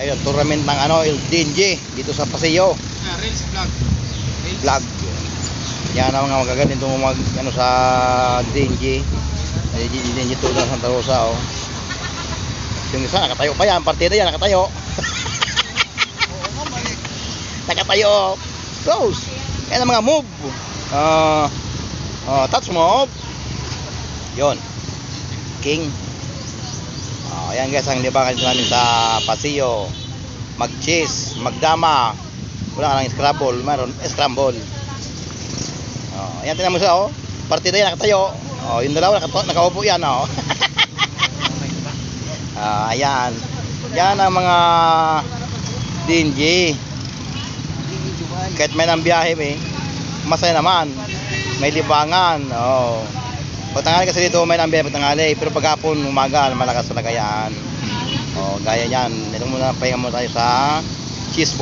Ayun, tournament ng ano, El DNG dito sa Paseo Ah, Reels Vlog. Vlog. Yan ang mga magaganito mag ano sa DNG. DNG to ng Santa Rosa oh. Yung isa nakatayo pa yan, partida yan nakatayo. nakatayo. Close. Yan ang mga move. Ah, ah, touch move. Yon. King. Ayan guys ang libangan dito namin sa Paseo. Mag-cheese, magdama. Wala lang scrabble, mayroon scramble. Oh, ayan tingnan mo oh. Partida yan nakatayo. Oh, yung dalawa nakato, nakaupo yan oh. ah, ayan. Yan ang mga DNG. Kahit may nang biyahe eh, masaya naman. May libangan. Oh. Pag tanghali kasi dito may biyahe pag tanghali, pero pag hapon umaga malakas talaga yan. Oh, gaya yan. Ito muna pahinga muna tayo sa cheese.